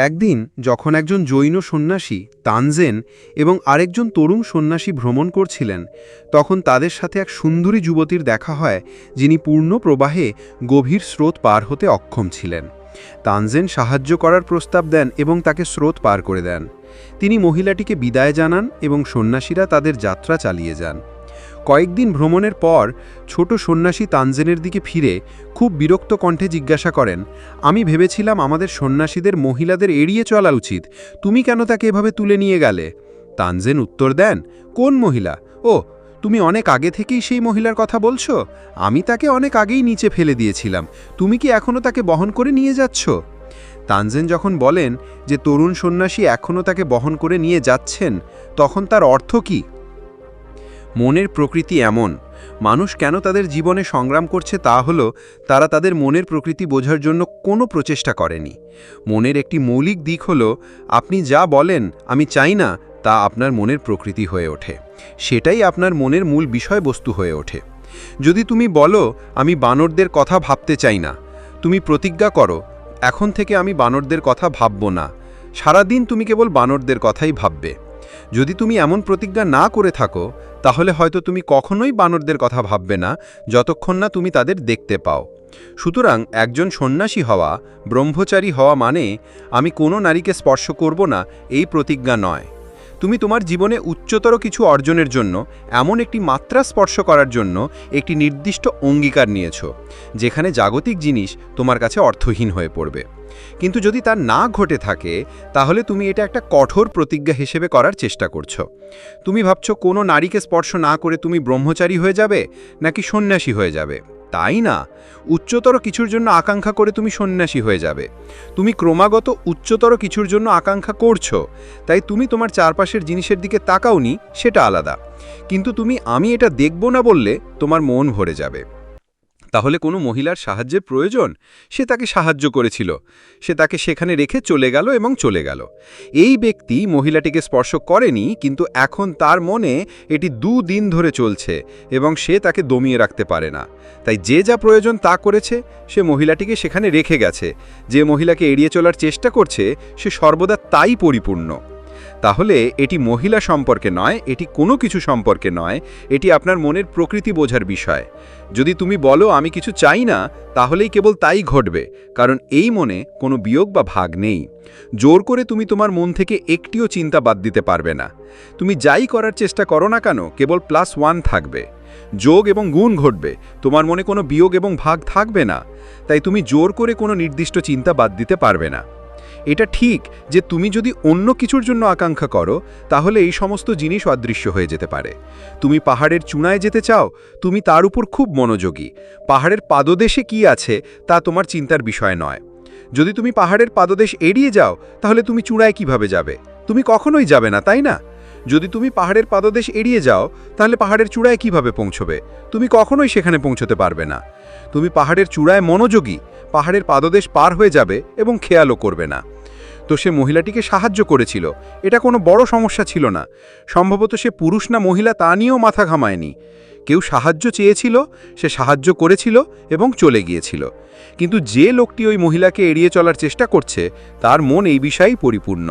একদিন যখন একজন জৈন সন্ন্যাসী, তানজেন, এবং আরেকজন তরুণ সন্ন্যাসী ভ্রমণ করছিলেন, তখন তাদের সাথে এক সুন্দরী যুবতীর দেখা হয়, যিনি পূর্ণ প্রবাহে গভীর স্রোত পার হতে অক্ষম ছিলেন। তানজেন সাহায্য করার প্রস্তাব দেন এবং তাকে স্রোত পার করে দেন। তিনি মহিলাটিকে বিদায় জানান এবং সন্ন্যাসীরা তাদের যাত্রা চালিয়ে যান। কয়েকদিন ভ্রমণের পর ছোট সন্ন্যাসী তানজেনের দিকে ফিরে খুব বিরক্ত কণ্ঠে জিজ্ঞাসা করেন, আমি ভেবেছিলাম আমাদের সন্ন্যাসীদের মহিলাদের এড়িয়ে চলা উচিত। তুমি কেন তাকে এভাবে তুলে নিয়ে গেলে? তানজেন উত্তর দেন, কোন মহিলা? ও, তুমি অনেক আগে থেকেই সেই মহিলার কথা বলছো? আমি তাকে অনেক আগেই নিচে ফেলে দিয়েছিলাম। তুমি কি এখনও তাকে বহন করে নিয়ে যাচ্ছ? তানজেন যখন বলেন যে তরুণ সন্ন্যাসী এখনও তাকে বহন করে নিয়ে যাচ্ছেন, তখন তার অর্থ কী? মনের প্রকৃতি এমন। মানুষ কেন তাদের জীবনে সংগ্রাম করছে তা হলো, তারা তাদের মনের প্রকৃতি বোঝার জন্য কোনো প্রচেষ্টা করেনি। মনের একটি মৌলিক দিক হলো, আপনি যা বলেন, আমি চাই না, তা আপনার মনের প্রকৃতি হয়ে ওঠে। সেটাই আপনার মনের মূল বিষয়বস্তু হয়ে ওঠে। যদি তুমি বলো, আমি বানরদের কথা ভাবতে চাই না, তুমি প্রতিজ্ঞা করো, এখন থেকে আমি বানরদের কথা ভাবব না। সারাদিন তুমি কেবল বানরদের কথাই ভাববে। যদি তুমি এমন প্রতিজ্ঞা না করে থাকো, তাহলে হয়তো তুমি কখনোই বানরদের কথা ভাববে না, যতক্ষণ না তুমি তাদের দেখতে পাও। সুতরাং একজন সন্ন্যাসী হওয়া, ব্রহ্মচারী হওয়া মানে আমি কোনো নারীকে স্পর্শ করব না, এই প্রতিজ্ঞা নয়। তুমি তোমার জীবনে উচ্চতর কিছু অর্জনের জন্য, এমন একটি মাত্রা স্পর্শ করার জন্য একটি নির্দিষ্ট অঙ্গীকার নিয়েছ, যেখানে জাগতিক জিনিস তোমার কাছে অর্থহীন হয়ে পড়বে। কিন্তু যদি তা না ঘটে থাকে, তাহলে তুমি এটা একটা কঠোর প্রতিজ্ঞা হিসেবে করার চেষ্টা করছ। তুমি ভাবছ কোনো নারীকে স্পর্শ না করে তুমি ব্রহ্মচারী হয়ে যাবে, নাকি সন্ন্যাসী হয়ে যাবে? তাই না? উচ্চতর কিছুর জন্য আকাঙ্ক্ষা করে তুমি সন্ন্যাসী হয়ে যাবে। তুমি ক্রমাগত উচ্চতর কিছুর জন্য আকাঙ্ক্ষা করছ। তাই তুমি তোমার চারপাশের জিনিসের দিকে তাকাওনি, সেটা আলাদা। কিন্তু তুমি আমি এটা দেখব না বললে তোমার মন ভরে যাবে। তাহলে কোনো মহিলার সাহায্যের প্রয়োজন? সে তাকে সাহায্য করেছিল। সে তাকে সেখানে রেখে চলে গেল এবং চলে গেল। এই ব্যক্তি মহিলাটিকে স্পর্শ করেনি, কিন্তু এখন তার মনে এটি দুদিন ধরে চলছে এবং সে তাকে দমিয়ে রাখতে পারে না। তাই যে যা প্রয়োজন তা করেছে, সে মহিলাটিকে সেখানে রেখে গেছে। যে মহিলাকে এড়িয়ে চলার চেষ্টা করছে, সে সর্বদা তাই পরিপূর্ণ। তাহলে এটি মহিলা সম্পর্কে নয়, এটি কোনো কিছু সম্পর্কে নয়, এটি আপনার মনের প্রকৃতি বোঝার বিষয়। যদি তুমি বলো, আমি কিছু চাই না, তাহলেই কেবল তাই ঘটবে, কারণ এই মনে কোনো বিয়োগ বা ভাগ নেই। জোর করে তুমি তোমার মন থেকে একটিও চিন্তা বাদ দিতে পারবে না। তুমি যাই করার চেষ্টা করো না কেন, কেবল প্লাস ওয়ান থাকবে। যোগ এবং গুণ ঘটবে, তোমার মনে কোনো বিয়োগ এবং ভাগ থাকবে না। তাই তুমি জোর করে কোনো নির্দিষ্ট চিন্তা বাদ দিতে পারবে না। এটা ঠিক যে তুমি যদি অন্য কিছুর জন্য আকাঙ্ক্ষা করো, তাহলে এই সমস্ত জিনিস অদৃশ্য হয়ে যেতে পারে। তুমি পাহাড়ের চূড়ায় যেতে চাও, তুমি তার উপর খুব মনোযোগী। পাহাড়ের পাদদেশে কি আছে, তা তোমার চিন্তার বিষয় নয়। যদি তুমি পাহাড়ের পাদদেশ এড়িয়ে যাও, তাহলে তুমি চূড়ায় কীভাবে যাবে? তুমি কখনোই যাবে না, তাই না? যদি তুমি পাহাড়ের পাদদেশ এড়িয়ে যাও, তাহলে পাহাড়ের চূড়ায় কীভাবে পৌঁছবে? তুমি কখনোই সেখানে পৌঁছতে পারবে না। তুমি পাহাড়ের চূড়ায় মনোযোগী পাহাড়ের পাদদেশ পার হয়ে যাবে এবং খেয়ালও করবে না। তো সে মহিলাটিকে সাহায্য করেছিল। এটা কোনো বড় সমস্যা ছিল না। সম্ভবত সে পুরুষ না মহিলা তা নিয়েও মাথা ঘামায়নি। কেউ সাহায্য চেয়েছিল, সে সাহায্য করেছিল এবং চলে গিয়েছিল। কিন্তু যে লোকটি ওই মহিলাকে এড়িয়ে চলার চেষ্টা করছে, তার মন এই বিষয়েই পরিপূর্ণ।